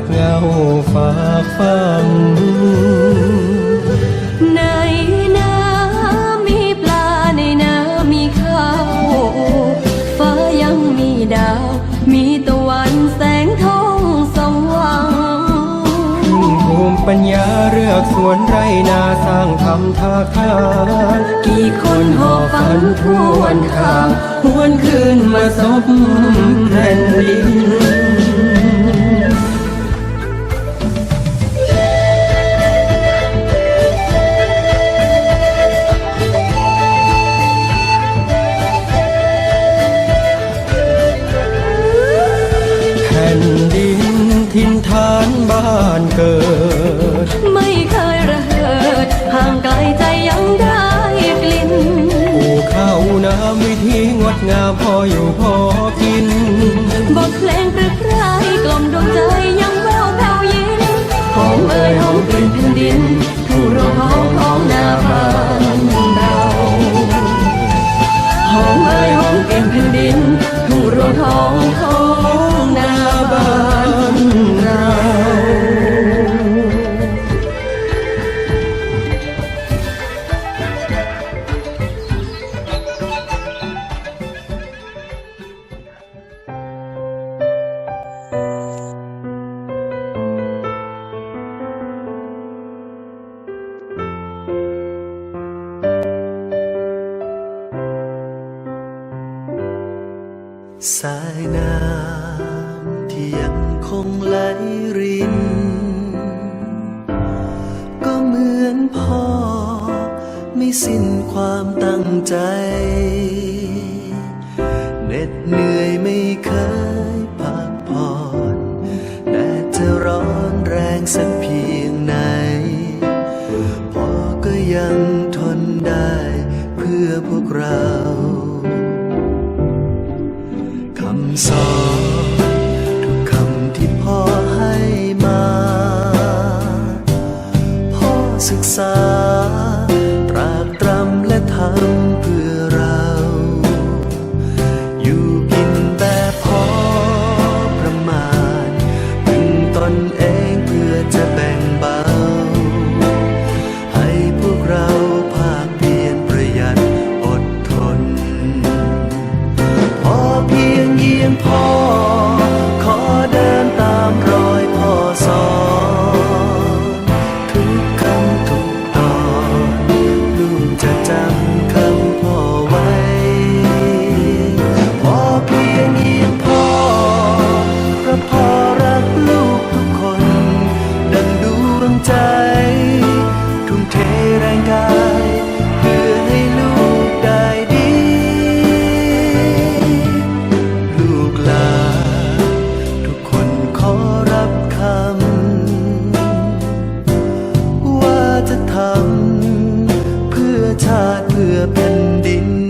ากเงาฝากฟังในน้มีปลาในน้ำมีข้าวฟ้ายังมีดาว มีตะวันแสงทองสว่างขึ้มปัญญาเลือกสวนไรนาสร้างทำทาคากี่คนหอบฝันทวนข้างหวนคืนมาซบแผ่นดิน สิ้นความตั้งใจ ชาติเพื่อแผ่นดิน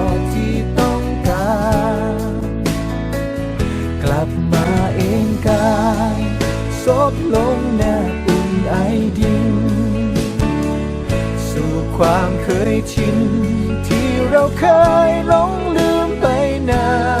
ลบลงหน้าอุ่นไอดิน สู่ความเคยชิน ที่เราเคยหลงลืมไปนาน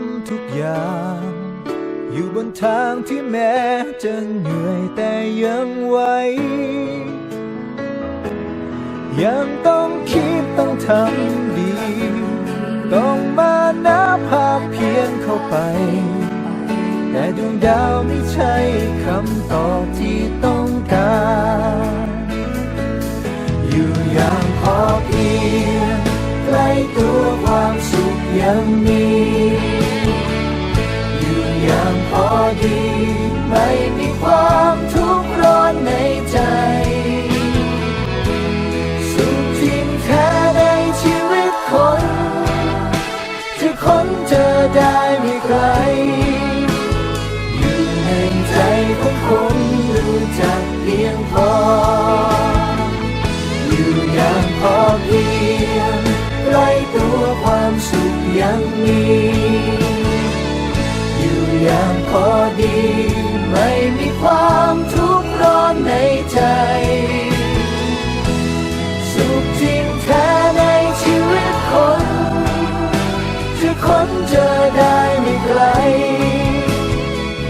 ำทุกอย่าง อยู่บนทางที่แม้จะเหนื่อยแต่ยังไหวยังต้องคิดต้องทำดี ต้องมานับภาคเพียนเข้าไป แต่ดวงดาวไม่ใช่คำตอบที่ต้องการ อยู่อย่างพอเพียงใกล้ตัวความสุข ยังมีอยู่อย่างพอดีไม่มี อย่างพอดี ไม่มีความทุกข์ร้อนในใจ สุขจริงแท้ในชีวิตคนจะค้นเจอได้ไม่ไกล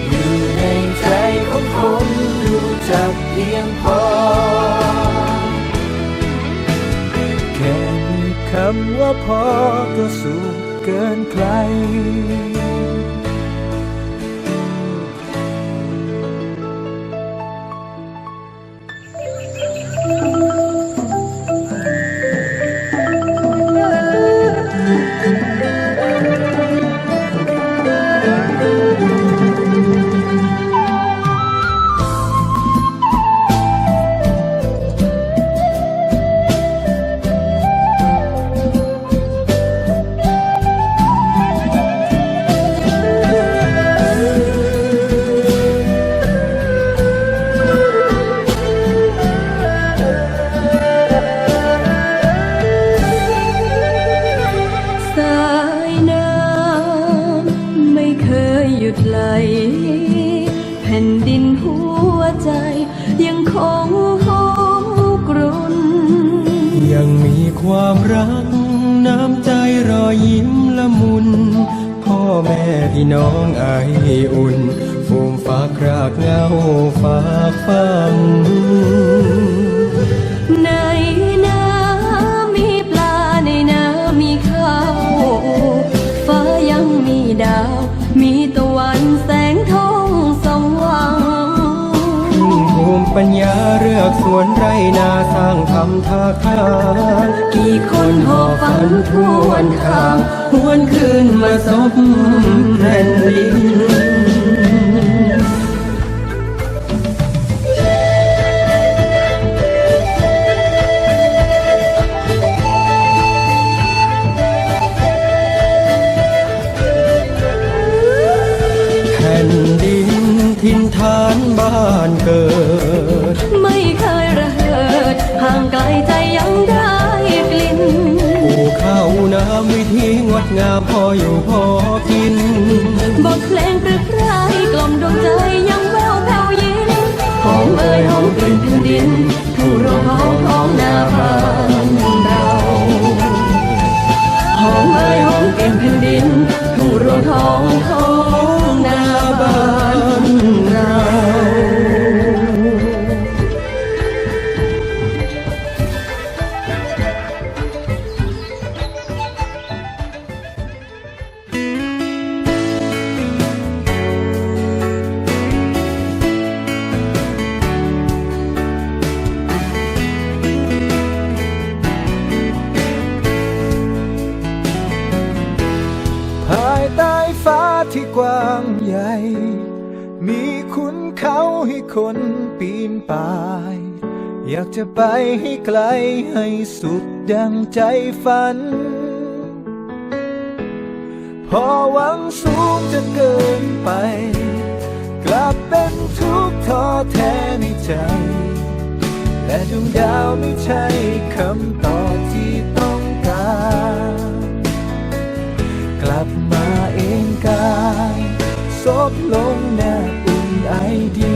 อยู่ในใจของคนรู้จักเพียงพอแค่มีคำว่าพอก็สุขเกินใคร พี่น้องไออุ่นฟูมฝากรากเหงาฝากฟังในน้ำมีปลาในน้ำมีข้าว ฟ้ายังมีดาว มีตะวันแสงทองสว่างพึ่งภูมิปัญญาเรื่อกสวนไรนาสร้างทำท่าทางกี่คนหอบฝัน ทวนทางหวนคืนมาสบแผ่นดินาวน้ำวิธีงดงามพออยู่พอกิน บทเพลงปรึกไรกล่อมดวงใจยังแววแผ่วยินหอมเอ่ยหอมกลิ่นแผ่นดินทุ่งรวงท้องของนาบ้านเราหอมเอ่ยหอมกลิ่นแผ่นดินทุ่งรวงท้องท้อง อยากจะไปให้ไกลให้สุดดังใจฝัน พอหวังสูงจนเกินไป กลับเป็นทุกข์ท้อแท้ในใจ และดวงดาวไม่ใช่คำตอบที่ต้องการ กลับมาเองกายซบลงหน้าอุ่นไอดินสู่